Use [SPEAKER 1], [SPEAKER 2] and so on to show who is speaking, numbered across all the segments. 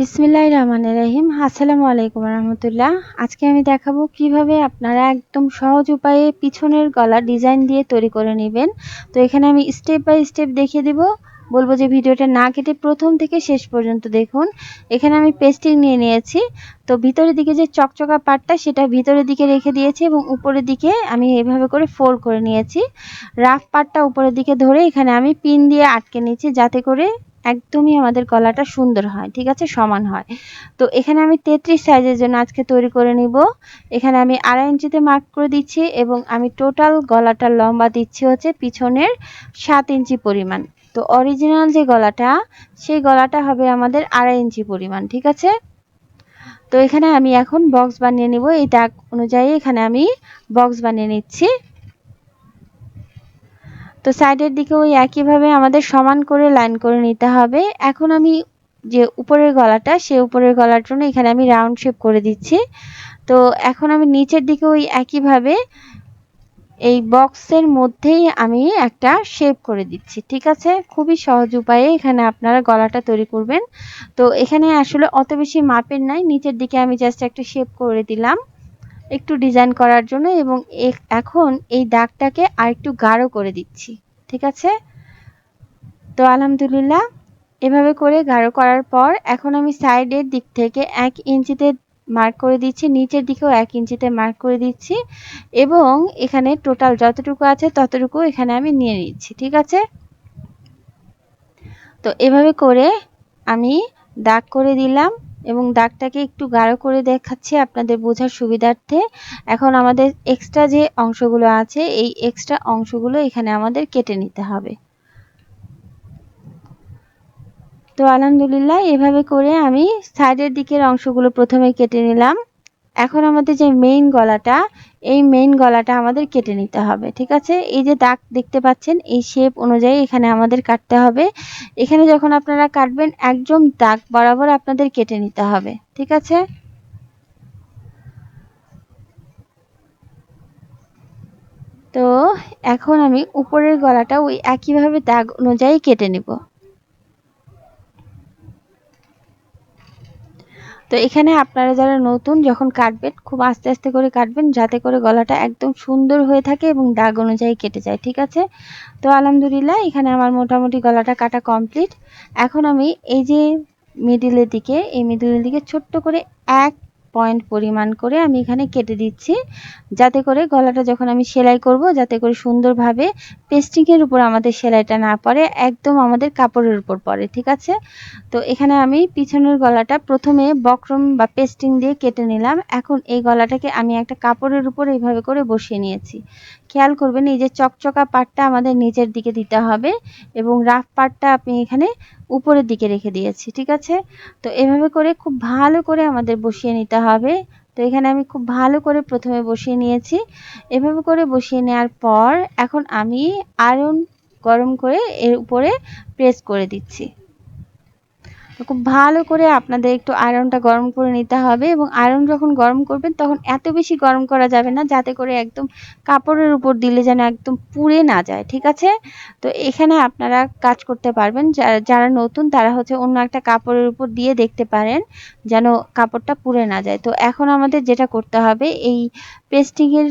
[SPEAKER 1] বিসমিল্লাহ রহমান রাহিম। আসসালামু আলাইকুম রহমতুল্লাহ। আজকে আমি দেখাবো কীভাবে আপনারা একদম সহজ উপায়ে পিছনের গলা ডিজাইন দিয়ে তৈরি করে নেবেন। তো এখানে আমি স্টেপ বাই স্টেপ দেখিয়ে দিব। বলব যে ভিডিওটা না কেটে প্রথম থেকে শেষ পর্যন্ত দেখুন। এখানে আমি পেস্টিং নিয়ে নিয়েছি। তো ভিতরের দিকে যে চকচকা পাটটা, সেটা ভিতরের দিকে রেখে দিয়েছি এবং উপরের দিকে আমি এভাবে করে ফোল্ড করে নিয়েছি। রাফ পাটটা উপরের দিকে ধরে এখানে আমি পিন দিয়ে আটকে নিয়েছি যাতে করে একদমই আমাদের গলাটা সুন্দর হয়, ঠিক আছে? সমান হয়। তো এখানে আমি তেত্রিশ সাইজের জন্য আজকে তৈরি করে নিব। এখানে আমি আড়াই ইঞ্চিতে মার্ক করে দিচ্ছি এবং আমি টোটাল গলাটা লম্বা দিচ্ছি হচ্ছে পিছনের সাত ইঞ্চি পরিমাণ। তো অরিজিনাল যে গলাটা, সেই গলাটা হবে আমাদের আড়াই ইঞ্চি পরিমাণ, ঠিক আছে? তো এখানে আমি এখন বক্স বানিয়ে নিব। এই দাগ অনুযায়ী এখানে আমি বক্স বানিয়ে নিচ্ছি। তো সাইডের দিকে ওই একইভাবে আমাদের সমান করে লাইন করে নিতে হবে। এখন আমি যে উপরের গলাটা, সে উপরের গলার জন্য এখানে আমি রাউন্ড শেপ করে দিচ্ছি। তো এখন আমি নিচের দিকে ওই একইভাবে এই বক্সের মধ্যেই আমি একটা শেপ করে দিচ্ছি। ঠিক আছে? খুবই সহজ উপায়ে এখানে আপনারা গলাটা তৈরি করবেন। তো এখানে আসলে অত বেশি মাপের নাই। নিচের দিকে আমি জাস্ট একটা শেপ করে দিলাম। একটু ডিজাইন করার জন্য এবং এখন এই দাগটাকে আর একটু গাঢ় করে দিচ্ছি, ঠিক আছে? তো আলহামদুলিল্লাহ, এভাবে করে গাঢ় করার পর এখন আমি সাইডের দিক থেকে এক ইঞ্চিতে মার্ক করে দিচ্ছি, নিচের দিকেও এক ইঞ্চিতে মার্ক করে দিচ্ছি এবং এখানে টোটাল যতটুকু আছে ততটুকু এখানে আমি নিয়ে নিচ্ছি, ঠিক আছে? তো এভাবে করে আমি দাগ করে দিলাম। এবং দাগটাকে একটু গাঢ় করে দেখাচ্ছি আপনাদের বোঝার সুবিধার্থে। এখন আমাদের এক্সট্রা যে অংশগুলো আছে, এই এক্সট্রা অংশগুলো এখানে আমাদের কেটে নিতে হবে। তো আলহামদুলিল্লাহ, এভাবে করে আমি সাইডের দিকের অংশগুলো প্রথমে কেটে নিলাম। এখন আমাদের যে মেইন গলাটা, এই মেইন গলাটা আমাদের কেটে নিতে হবে, ঠিক আছে? এই যে দাগ দেখতে পাচ্ছেন, এই শেপ অনুযায়ী এখানে আমাদের কাটতে হবে। এখানে যখন আপনারা কাটবেন, একদম দাগ বরাবর আপনাদের কেটে নিতে হবে, ঠিক আছে? তো এখন আমি উপরের গলাটা ওই একইভাবে দাগ অনুযায়ী কেটে নেব। তো এখানে আপনারা যারা নতুন যখন কাটবেন, খুব আস্তে আস্তে করে কাটবেন যাতে করে গলাটা একদম সুন্দর হয়ে থাকে এবং দাগ অনুযায়ী কেটে যায়, ঠিক আছে? তো আলহামদুলিল্লাহ এখানে আমার মোটামুটি গলাটা কাটা কমপ্লিট। এখন আমি এই যে মিডিলের দিকে, এই মিডিলের দিকে ছোট্ট করে এক পয়েন্ট পরিমাণ করে আমি এখানে কেটে দিচ্ছি। যাতে করে গলাটা যখন আমি সেলাই করব, যাতে করে সুন্দরভাবে পেস্টিংয়ের উপর আমাদের সেলাইটা না পড়ে, একদম আমাদের কাপড়ের উপর পড়ে, ঠিক আছে? তো এখানে আমি পিছনের গলাটা প্রথমে বক্রম বা পেস্টিং দিয়ে কেটে নিলাম। এখন এই গলাটাকে আমি একটা কাপড়ের উপর এইভাবে করে বসিয়ে নিয়েছি। খেয়াল করবেন, এই যে চকচকা পাটটা আমাদের নিচের দিকে দিতে হবে এবং রাফ পাটটা আপনি এখানে উপরের দিকে রেখে দিয়েছি, ঠিক আছে? তো এভাবে করে খুব ভালো করে আমাদের বসিয়ে নিতে হবে। তো এখানে আমি খুব ভালো করে প্রথমে বসিয়ে নিয়েছি। এভাবে করে বসিয়ে নেওয়ার পর এখন আমি আয়রন গরম করে এর উপরে প্রেস করে দিচ্ছি। খুব ভালো করে আপনাদের একটু আয়রনটা গরম করে নিতে হবে এবং আয়রন যখন গরম করবেন তখন এত বেশি গরম করা যাবে না যাতে করে একদম কাপড়ের উপর দিলে যেন একদম পুড়ে না যায়, ঠিক আছে? তো এখানে আপনারা কাজ করতে পারবেন যারা নতুন তারা হচ্ছে অন্য একটা কাপড়ের উপর দিয়ে দেখতে পারেন যেন কাপড়টা পুড়ে না যায়। তো এখন আমাদের যেটা করতে হবে, এই পেস্টিংয়ের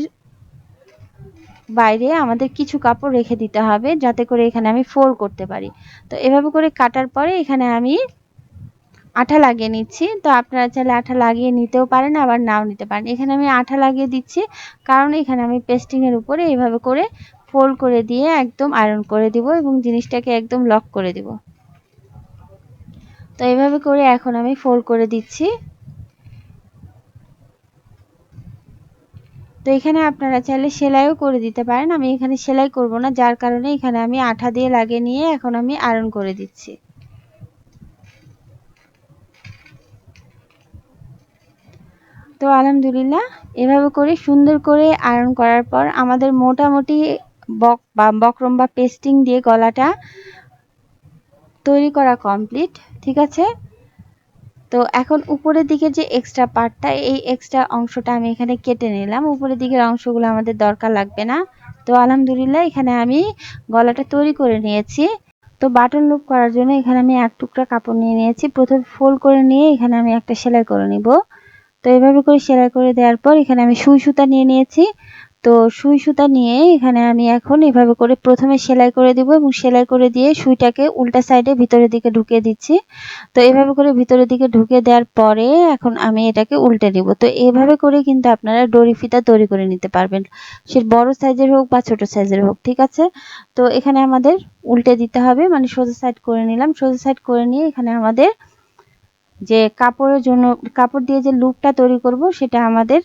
[SPEAKER 1] বাইরে আমাদের কিছু কাপড় রেখে দিতে হবে যাতে করে এখানে আমি ফোল্ড করতে পারি। তো এভাবে করে কাটার পরে এখানে আমি আঠা লাগিয়ে নিচ্ছি। তো আপনারা চাইলে আঠা লাগিয়ে নিতেও পারেন, আবার নাও নিতে পারেন। এখানে আমি আঠা লাগিয়ে দিচ্ছি, কারণ এখানে আমি পেস্টিংয়ের উপরে এইভাবে করে ফোল্ড করে দিয়ে একদম আয়রন করে দিব এবং জিনিসটাকে একদম লক করে দিব। তো এইভাবে করে এখন আমি ফোল্ড করে দিচ্ছি। তো এখানে আপনারা চাইলে সেলাইও করে দিতে পারেন। আমি এখানে সেলাই করব না, যার কারণে এখানে আমি আঠা দিয়ে লাগিয়ে নিয়ে এখন আমি আয়রন করে দিচ্ছি। তো আলহামদুলিল্লাহ, এভাবে করে সুন্দর করে আয়রন করার পর আমাদের মোটামুটি বক বা বক্রম বা পেস্টিং দিয়ে গলাটা তৈরি করা কমপ্লিট ঠিক আছে? তো এখন উপরের দিকে যে এক্সট্রা পার্টটা এই এক্সট্রা অংশটা আমি এখানে কেটে নিলাম। উপরের দিকের অংশগুলো আমাদের দরকার লাগবে না। তো আলহামদুলিল্লাহ, এখানে আমি গলাটা তৈরি করে নিয়েছি। তো বাটন লুপ করার জন্য এখানে আমি এক টুকরা কাপড় নিয়ে নিয়েছি। প্রথমে ফোল্ড করে নিয়ে এখানে আমি একটা সেলাই করে নিব। তো এভাবে করে সেলাই করে দেওয়ার পর এখানে আমি সুই সুতা নিয়ে নিয়েছি। তো সুই সুতা নিয়ে এখানে আমি এখন এভাবে করে প্রথমে সেলাই করে দিব এবং সেলাই করে দিয়ে সুইটাকে উল্টা সাইডে ভিতরের দিকে ঢুকিয়ে দিচ্ছি। তো এভাবে করে ভিতরের দিকে ঢুকিয়ে দেওয়ার পরে এখন আমি এটাকে উল্টে দিব। তো এভাবে করে কিন্তু আপনারা ডরি ফিতা তৈরি করে নিতে পারবেন। সে বড় সাইজের হোক বা ছোট সাইজের হোক, ঠিক আছে? তো এখানে আমাদের উল্টে দিতে হবে। মানে সোজা সাইড করে নিলাম। সোজা সাইড করে নিয়ে এখানে আমাদের যে কাপড়ের জন্য, কাপড় দিয়ে যে লুকটা তৈরি করব, সেটা আমাদের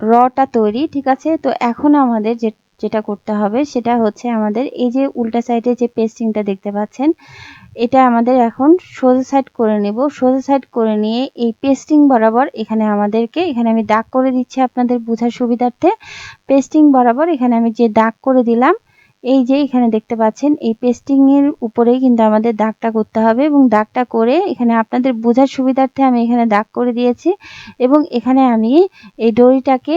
[SPEAKER 1] রটা তৈরি, ঠিক আছে? তো এখন আমাদের যে, যেটা করতে হবে, সেটা হচ্ছে আমাদের এই যে উল্টা সাইডে যে পেস্টিংটা দেখতে পাচ্ছেন, এটা আমাদের এখন সোজা সাইড করে নেব। সোজা সাইড করে নিয়ে এই পেস্টিং বরাবর এখানে আমাদেরকে, এখানে আমি দাগ করে দিচ্ছি আপনাদের বোঝার সুবিধার্থে। পেস্টিং বরাবর এখানে আমি যে দাগ করে দিলাম এই যে এখানে দেখতে পাচ্ছেন, এই পেস্টিং এর উপরেই কিন্তু আমাদের দাগটা করতে হবে এবং দাগটা করে এখানে আপনাদের বোঝার সুবিধার্থে আমি এখানে দাগ করে দিয়েছি এবং এখানে আমি এই দড়িটাকে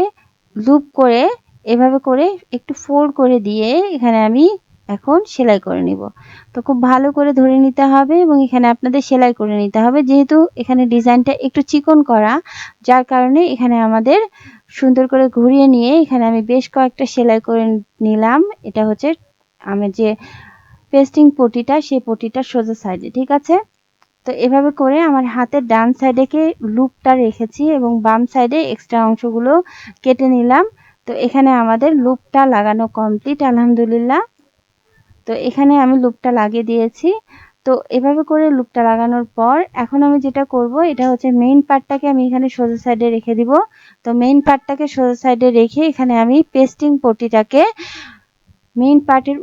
[SPEAKER 1] লুপ করে এভাবে করে একটু ফোল্ড করে দিয়ে এখানে আমি এখন সেলাই করে নিব। তো খুব ভালো করে ধরে নিতে হবে এবং এখানে আপনাদের সেলাই করে নিতে হবে। যেহেতু এখানে ডিজাইনটা একটু চিকন করা, যার কারণে এখানে আমাদের সুন্দর করে ঘুরিয়ে নিয়ে এখানে আমি বেশ কয়েকটা সেলাই করে নিলাম। এটা হচ্ছে আমি যে পেস্টিং পটিটা, সেই পটিটা সোজা সাইডে ঠিক আছে? তো এভাবে করে আমার হাতের ডান সাইডেকে লুপটা রেখেছি এবং বাম সাইডে এক্সট্রা অংশগুলো কেটে নিলাম। তো এখানে আমাদের লুপটা লাগানো কমপ্লিট আলহামদুলিল্লাহ। তো এখানে আমি লুপটা লাগিয়ে দিয়েছি। তো এভাবে করে লুপটা লাগানোর পর এখন আমি যেটা করব, এটা হচ্ছে মেইন পার্টটাকে আমি এখানে সোজা সাইডে রেখে দিব। তো মেইন পার্টটাকে সোজা সাইডে রেখে এখানে আমি পেস্টিং পটিটাকে মেইন পার্টের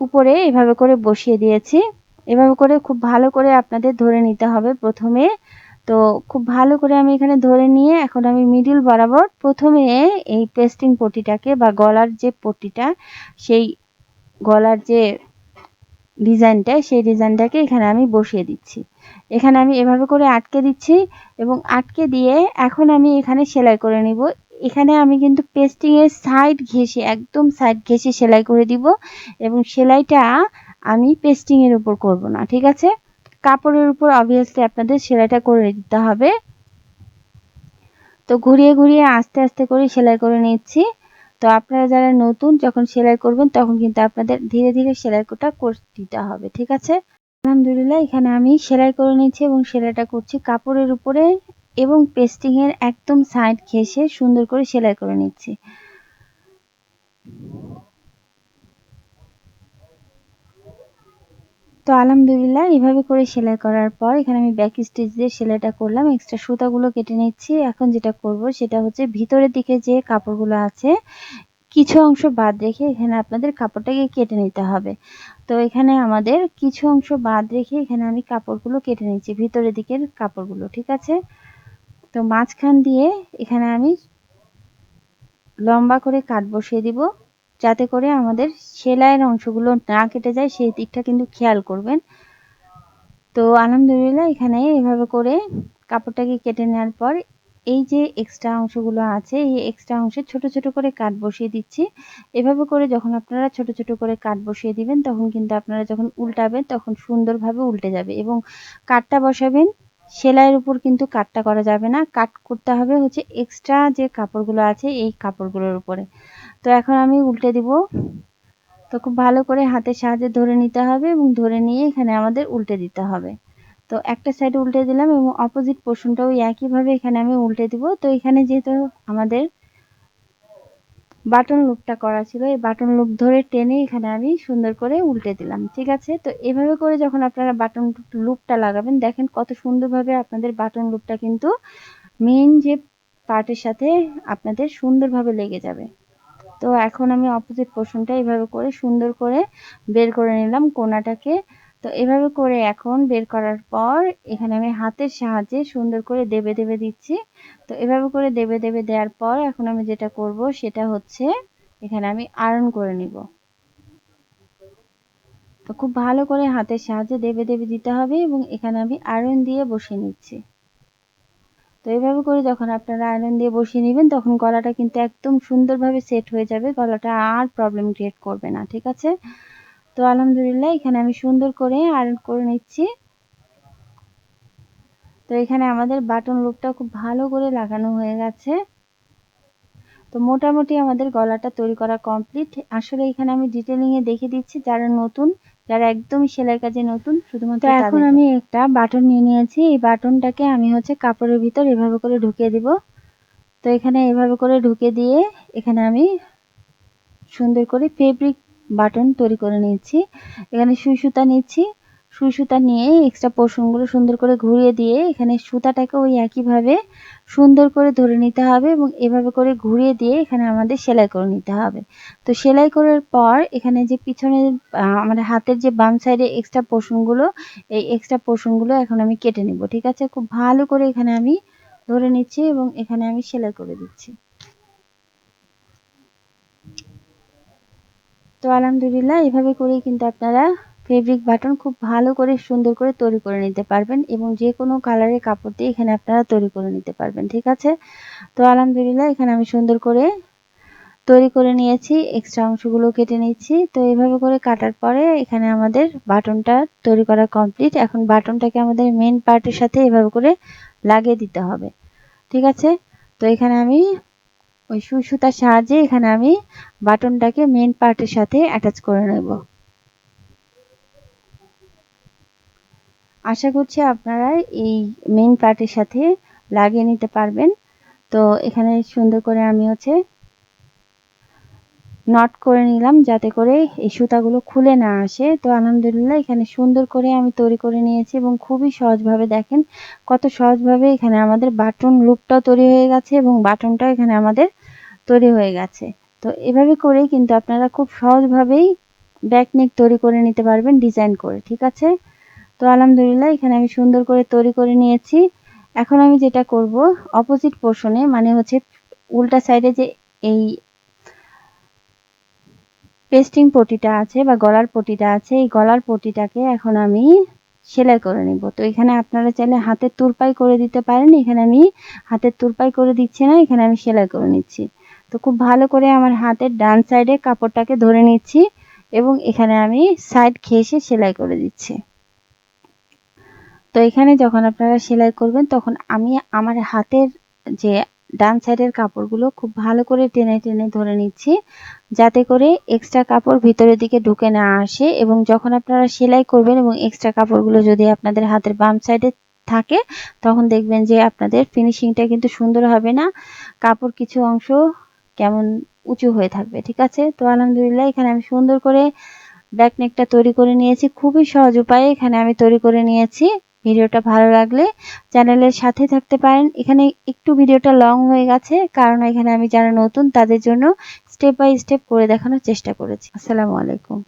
[SPEAKER 1] উপরে এভাবে করে বসিয়ে দিয়েছি। এভাবে করে খুব ভালো করে আপনাদের ধরে নিতে হবে প্রথমে। তো খুব ভালো করে আমি এখানে ধরে নিয়ে এখন আমি মিডিল বরাবর প্রথমে এই পেস্টিং পটিটাকে বা গলার যে পটিটা, সেই গলার যে ডিজাইনটা, সেই ডিজাইনটাকে এখানে আমি বসিয়ে দিচ্ছি। এখানে আমি এভাবে করে আটকে দিচ্ছি এবং আটকে দিয়ে এখন আমি এখানে সেলাই করে নিব। এখানে আমি কিন্তু পেস্টিংয়ের সাইড ঘেসে একদম সাইড ঘেসে সেলাই করে দিব এবং সেলাইটা আমি পেস্টিংয়ের উপর করব না, ঠিক আছে? কাপড়ের উপর অবভিয়াসলি আপনাদের সেলাইটা করে দিতে হবে। তো ঘুরিয়ে ঘুরিয়ে আস্তে আস্তে করে সেলাই করে নিচ্ছি। তো আপনারা যারা নতুন যখন সেলাই করবেন, তখন কিন্তু আপনাদের ধীরে ধীরে সেলাই করে দিতে হবে, ঠিক আছে? আলহামদুলিল্লাহ, এখানে আমি সেলাই করে নিয়েছি এবং সেলাইটা করছি কাপড়ের উপরে এবং পেস্টিং এর একদম সাইড ঘেসে সুন্দর করে সেলাই করে নিচ্ছি। তো আলহামদুলিল্লাহ এইভাবে করে সেলাই করার পর এখানে আমি ব্যাক স্টিচ দিয়ে সেলাইটা করলাম। এক্সট্রা সুতাগুলো কেটে নিচ্ছি। এখন যেটা করব সেটা হচ্ছে ভিতরের দিকে যে কাপড়গুলো আছে, কিছু অংশ বাদ রেখে এখানে আপনাদের কাপড়টাকে কেটে নিতে হবে। তো এখানে আমাদের কিছু অংশ বাদ রেখে এখানে আমি কাপড়গুলো কেটে নিচ্ছি, ভিতরের দিকের কাপড়গুলো, ঠিক আছে? তো মাঝখান দিয়ে এখানে আমি লম্বা করে কাট বসিয়ে দিব। যাতে করে আমাদের সেলাইয়ের অংশগুলো না কেটে যায়, সেই দিকটা কিন্তু খেয়াল করবেন। তো আলহামদুলিল্লাহ এখানে এভাবে করে কাপড়টাকে কেটে নেওয়ার পর এই যে এক্সট্রা অংশগুলো আছে, এই এক্সট্রা অংশে ছোট ছোট করে কাট বসিয়ে দিচ্ছি। এভাবে করে যখন আপনারা ছোট ছোট করে কাট বসিয়ে দিবেন, তখন কিন্তু আপনারা যখন উল্টাবেন, তখন সুন্দরভাবে উল্টে যাবে এবং কাটটা বসাবেন, সেলাইয়ের উপর কিন্তু কাটটা করা যাবে না। কাট করতে হবে হচ্ছে এক্সট্রা যে কাপড়গুলো আছে, এই কাপড়গুলোর উপরে। তো এখন আমি উল্টে দিব। তো খুব ভালো করে হাতের সাহায্যে ধরে নিতে হবে এবং ধরে নিয়ে এখানে আমাদের উল্টে দিতে হবে। তো একটা সাইড উল্টে দিলাম এবং অপোজিট পোর্শনটাও একইভাবে এখানে আমি উল্টে দিব। তো এখানে যেহেতু আমাদের বাটন লুপটা করা ছিল, এই বাটন লুপ ধরে টেনে এখানে আমি সুন্দর করে উল্টে দিলাম, ঠিক আছে? তো এভাবে করে যখন আপনারা বাটন লুপটা লাগাবেন, দেখেন কত সুন্দরভাবে আপনাদের বাটন লুপটা কিন্তু মেন যে পার্টের সাথে আপনাদের সুন্দরভাবে লেগে যাবে। তো এখন আমি অপোজিট পোর্শনটা এভাবে করে সুন্দর করে বের করে নিলাম কোনাটাকে। তো এভাবে করে এখন বের করার পর এখানে আমি হাতের সাহায্যে সুন্দর করে দেবে দেবে দিচ্ছি। তো এভাবে করে দেবে দেবে দেওয়ার পর এখন আমি যেটা করব সেটা হচ্ছে এখানে আমি আয়রন করে নিব। তো খুব ভালো করে হাতের সাহায্যে দেবে দেবে দিতে হবে এবং এখানে আমি আয়রন দিয়ে বসিয়ে নিচ্ছি। তো এইভাবে করে যখন আপনারা আয়রন দিয়ে বসিয়ে নেবেন, তখন গলাটা কিন্তু একদম সুন্দরভাবে সেট হয়ে যাবে। গলাটা আর প্রবলেম ক্রিয়েট করবে না, ঠিক আছে? তো আলহামদুলিল্লাহ, এখানে আমি সুন্দর করে আয়রন করে নিচ্ছি। তো এখানে আমাদের বাটন লুপটা খুব ভালো করে লাগানো হয়ে গেছে। তো মোটামুটি আমাদের গলাটা তৈরি করা কমপ্লিট আসলে এখানে আমি ডিটেলিংয়ে দেখে দিচ্ছি, যারা নতুন যারা একদমই সেলাই কাজে নতুন শুধুমাত্র এখন আমি একটা বাটন নিয়ে নিয়েছি। এই বাটনটাকে আমি হচ্ছে কাপড়ের ভিতর এভাবে করে ঢুকিয়ে দিব। তো এখানে এভাবে করে ঢুকে দিয়ে এখানে আমি সুন্দর করে ফেব্রিক বাটন তৈরি করে নিচ্ছি। এখানে সুই সুতা নিচ্ছি। সুই সুতা নিয়ে এক্সট্রা পোর্শনগুলো সুন্দর করে ঘুরিয়ে দিয়ে এখানে সুতাটাকে ওই একইভাবে সুন্দর করে ধরে নিতে হবে এবং এভাবে করে ঘুরিয়ে দিয়ে এখানে আমাদের সেলাই করে নিতে হবে। তো সেলাই করার পর এখানে যে পিছনে আমাদের হাতের যে বাম সাইডে এক্সট্রা পোর্শনগুলো এই এক্সট্রা পোর্শনগুলো এখন আমি কেটে নিব, ঠিক আছে? খুব ভালো করে এখানে আমি ধরে নিচ্ছি এবং এখানে আমি সেলাই করে দিচ্ছি। তো আলহামদুলিল্লাহ এভাবে করেই কিন্তু আপনারা ফেব্রিক বাটন খুব ভালো করে সুন্দর করে তৈরি করে নিতে পারবেন এবং যে কোনো কালারের কাপড় দিয়ে এখানে আপনারা তৈরি করে নিতে পারবেন, ঠিক আছে? তো আলহামদুলিল্লাহ এখানে আমি সুন্দর করে তৈরি করে নিয়েছি এক্সট্রা অংশগুলো কেটে নিচ্ছি। তো এইভাবে করে কাটার পরে এখানে আমাদের বাটনটা তৈরি করা কমপ্লিট এখন বাটনটাকে আমাদের মেন পার্টের সাথে এভাবে করে লাগিয়ে দিতে হবে, ঠিক আছে? তো এখানে আমি ওই সুতার সাহায্যে এখানে আমি বাটনটাকে মেন পার্টের সাথে অ্যাটাচ করে নেব। আশা করছি আপনারা এই মেইন পার্টের সাথে লাগিয়ে নিতে পারবেন। তো এখানে সুন্দর করে আমি হচ্ছে নট করে নিলাম যাতে করে এই সুতাগুলো খুলে না আসে। তো আলহামদুলিল্লাহ এখানে সুন্দর করে আমি তৈরি করে নিয়েছি এবং খুবই সহজভাবে দেখেন কত সহজভাবে এখানে আমাদের বাটন লুপটাও তৈরি হয়ে গেছে এবং বাটনটাও এখানে আমাদের তৈরি হয়ে গেছে। তো এভাবে করেই কিন্তু আপনারা খুব সহজভাবেই ব্যাকনেক তৈরি করে নিতে পারবেন ডিজাইন করে, ঠিক আছে? তো আলহামদুলিল্লাহ, এখানে আমি সুন্দর করে তৈরি করে নিয়েছি। এখন আমি যেটা করব অপোজিট পোর্শনে মানে হচ্ছে উল্টা সাইডে যে এই পেস্টিং পটিটা আছে বা গলার পটিটা আছে, এই গলার পটিটাকে এখন আমি সেলাই করে নিব। তো এখানে আপনারা চাইলে হাতের তুরপাই করে দিতে পারেন, এখানে আমি হাতের তুরপাই করে দিচ্ছি না, এখানে আমি সেলাই করে নিচ্ছি। তো খুব ভালো করে আমার হাতের ডান সাইডে কাপড়টাকে ধরে নিচ্ছি এবং এখানে আমি সাইড ঘেসে সেলাই করে দিচ্ছি। তো এখানে যখন আপনারা সেলাই করবেন, তখন আমি আমার হাতের যে ডান সাইডের কাপড়গুলো খুব ভালো করে টেনে টেনে ধরে নিচ্ছি, যাতে করে এক্সট্রা কাপড় ভিতরের দিকে ঢুকে না আসে এবং যখন আপনারা সেলাই করবেন এবং এক্সট্রা কাপড়গুলো যদি আপনাদের হাতের বাম সাইডে থাকে, তখন দেখবেন যে আপনাদের ফিনিশিংটা কিন্তু সুন্দর হবে না। কাপড় কিছু অংশ কেমন উঁচু হয়ে থাকবে, ঠিক আছে? তো আলহামদুলিল্লাহ, এখানে আমি সুন্দর করে ব্যাক নেকটা তৈরি করে নিয়েছি। খুবই সহজ উপায়ে এখানে আমি তৈরি করে নিয়েছি। ভিডিওটা ভালো লাগলে চ্যানেলের সাথে থাকতে পারেন। এখানে একটু ভিডিওটা লং হয়ে গেছে, কারণ এখানে আমি যারা নতুন তাদের জন্য স্টেপ বাই স্টেপ করে দেখানোর চেষ্টা করেছি। আসসালামু আলাইকুম।